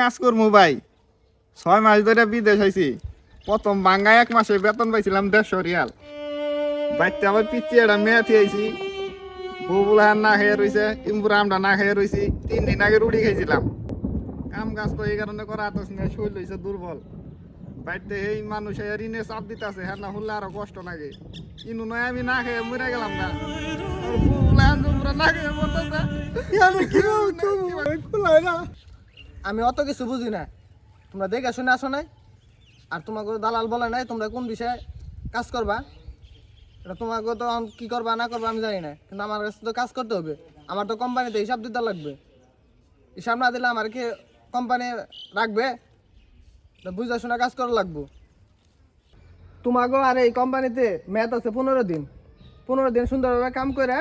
কাজ করব ভাই। ছয় মাস ধরে বিদেশ হয়েছি প্রথম বাঙ্গা এক মাসে বেতন পাইছিলাম দেড়শো রিয়াল। বাচ্চা আবার পিচ্ছি একটা মেয়ে থিয়েছি বউগুলা না খেয়ে রয়েছে ইম্বুরা আমরা না খেয়ে রয়েছি তিন দিন আগে রুটি খেয়েছিলাম কাম কাজ তো এই কারণে করা তো শরীর হয়েছে দুর্বল। বাড়িতে এই মানুষ ঋণে চাপ দিতেছে হ্যাঁ না হলে আরও কষ্ট লাগে। কিন্তু নয় আমি না খেয়ে মরে গেলাম না। আমরা না খেয়ে মরতেছে। আমি অত কিছু বুঝি না। তোমরা দেখে শুনে আসো নাই। আর তোমাকে দালাল বলে নাই, তোমরা কোন বিষয়ে কাজ করবা? এটা তোমাকে তো কি করবা, না করবা আমি জানি না। কিন্তু আমার কাছে তো কাজ করতে হবে। আমার তো কোম্পানিতে হিসাব দিতে লাগবে। হিসাব না দিলে আমার কি কোম্পানি রাখবে? বুঝে শুনে কাজ করা লাগবো। তোমাকেও আর এই কোম্পানিতে ম্যাথ আছে পনেরো দিন। পনেরো দিন সুন্দরভাবে কাম করে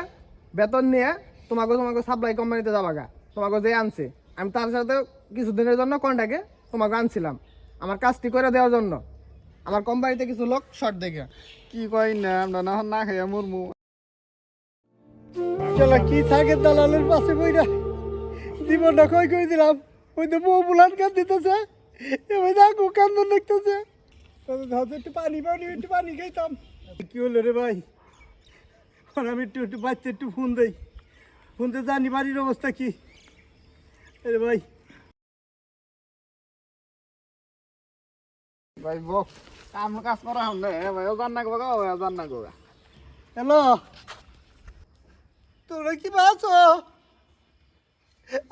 বেতন নিয়ে তোমাকে তোমাকে সাপ্লাই কোম্পানিতে যাবা গা। তোমাকে যে আনছে। আমি তার সাথে কিছুদিনের জন্য কন্টাকে তোমাকে আনছিলাম। আমার কাজটি করে দেওয়ার জন্য। আমার কোম্পানিতে কিছু লোক শর্ট দেখে। কি কই না, আমরা না না খেয়ে মরমু। চলা কি থাকে দালালের পাশে বইরা জীবনটা কই কই দিলাম? ওই তো বউ বুলান কান দিতেছে এবার দেখো কান্দন দেখতেছে। ধরতে একটু পানি পানি একটু পানি খাইতাম। কি হলো রে ভাই? আমি একটু একটু বাচ্চা একটু ফোন দেই। ফোনতে জানি বাড়ির অবস্থা কি। আরে ভাই। ভাই বক কাম কাজ করা হল ভাই ও জান না গো ও জান না গো। হ্যালো। তোরা কি পাচ্ছ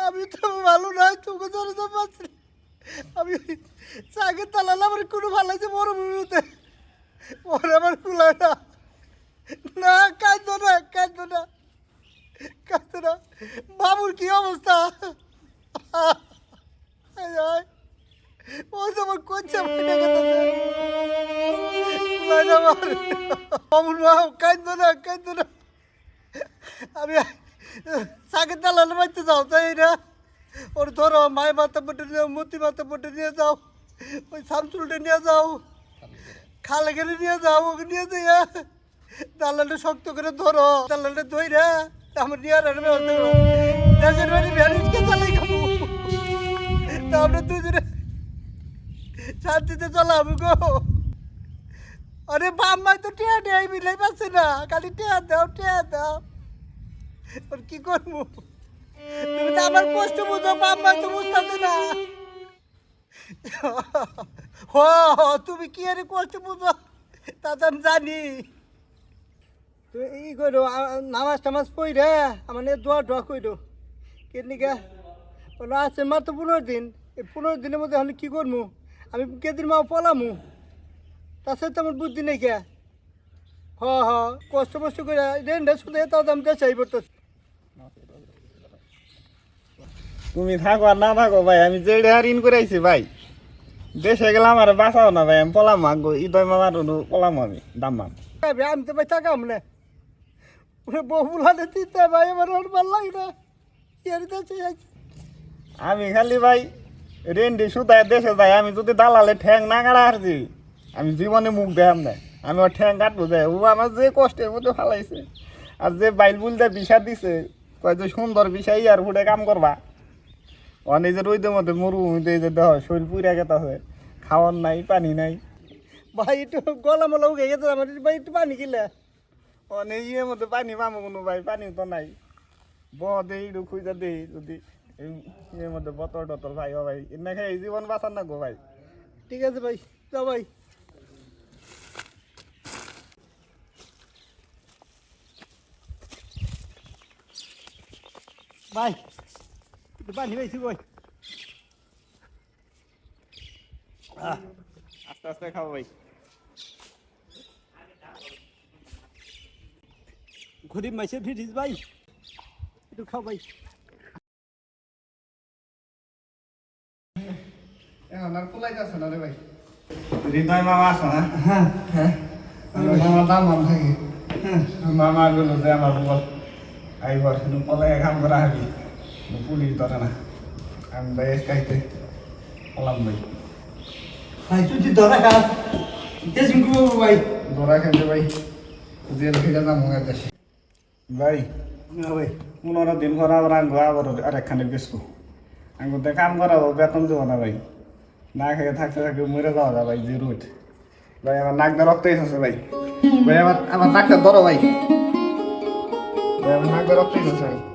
আমি তো ভালো নাই তোকে ধরে তো পাচ্ছি আমি চাকে তালাল আমার কোনো ভালো লাগছে মরুভূমিতে। ওর আমার কুলায় না। না কাঁদতো না কাঁদতো না কাঁদতো না। বাবুর কি অবস্থা? আমার কোচে ভয় অমন মা না কাঁদতো না। আমি সাগের দালাল বাড়তে যাও তাই না। ওর ধরো মায় মাথা পটে নিয়ে মতি মাথা পটে নিয়ে যাও। ওই শামসুলটা নিয়ে যাও। খালে গেলে নিয়ে যাও, ওকে নিয়ে যাইয়া দালালটা শক্ত করে ধরো, দালালটা ধই আমার নিয়ে আর দেশের বাড়ি ভ্যানিসকে চালাই খাব তা আমরা দুজনে শান্তিতে চলাম গো। আরে বাম্মাই তো টিয়া নেই মিলাই পাচ্ছে না, খালি টিয়া দাও টিয়া দাও। আর কি করব? তুমি তো আমার কষ্ট বুঝো, বাম্মাই তো বুঝতে না। হ, তুমি কি আরে কষ্ট বুঝো? তা তো আমি জানি। তুমি ই করো নামাজ টামাজ পড়ে, আমার দোয়া দোয়া করো। কেনিকা ওরা আছে মাত্র পনেরো দিন। এই পনেরো দিনের মধ্যে আমি কি করব আমি কেদিন মা পলামু? তাছাড়া তো আমার বুদ্ধি নেই কে? হ হ কষ্ট মষ্ট করে রেন্ডে শুধু এত দাম দেশাই পড়তেছে তুমি থাকো আর না থাকো ভাই আমি জেড়ে আর ইন করে আইছি ভাই দেশে গেলাম আর বাঁচাও না ভাই আমি পলাম আগো ঈদয় মামার পলাম আমি দাম্মাম ভাই আমি তো ভাই থাকাম না। ওরে বহুলাতে দিতে ভাই আমার ভালো লাগে না। ইয়ারিতে আমি খালি ভাই, রেন্ডি সুতায় দেশে যাই, আমি যদি দালালে ঠ্যাং না কাটা হারছি, আমি জীবনে মুখ দেখাম না। আমি ওর ঠ্যাং কাটবো যাই ও আমার যে কষ্টের মধ্যে ফালাইছে। আর যে বাইল বুলতে বিষা দিছে, কয় যে সুন্দর বিষাই আর ফুটে কাম করবা। ও নিজের ওইদের মধ্যে মরুভূমিতে এই যে দেহ, শরীর পুইরা গেতাছে। খাওয়ার নাই, পানি নাই। ভাই, একটু গলা মলা উগে গেছে আমার, ভাই, একটু পানি গিলে অনেক ইয়ের মধ্যে পানি পাবো কোনো, ভাই, পানি তো নাই। ব দেই খুঁজা দেই যদি এই ইয়ের মধ্যে বতর টতর ভাই ও ভাই। এনে খাই এই জীবন বাঁচান না গো ভাই। ঠিক আছে ভাই যাও ভাই। ভাই পানি পাইছি ভাই। আস্তে আস্তে খাব ভাই। গরিব মাইসে ফিরিস ভাই একটু খাও ভাই। আর কুলাইতেছে না রে ভাই? হৃদয় মামা আছে না? হ্যাঁ মামা দাম মান থাকে। মামা গুলো যে আমার বল আইবার শুধু পলাই কাম করা হাবি। পুলিশ ধরে না। আমি ভাই খাইতে পলাম ভাই। ভাই তুই ধরা খা দেশিং করব ভাই। ধরা খেলতে ভাই জেল থেকে যাম মনে দেশে। ভাই না ভাই পনেরো দিন পর আবার আনব আবার আর একখানে বেসবো আমি কাম করাবো বেতন দেবো না ভাই। না খেয়ে থাকতে থাকতে মরে যাওয়া যায় ভাই, যে রুট। ভাই, আমার নাক দিয়ে রক্ত এসেছে ভাই। ভাই, আমার আমার নাকটা ধরো ভাই। ভাই, আমার নাক দিয়ে রক্ত এসেছে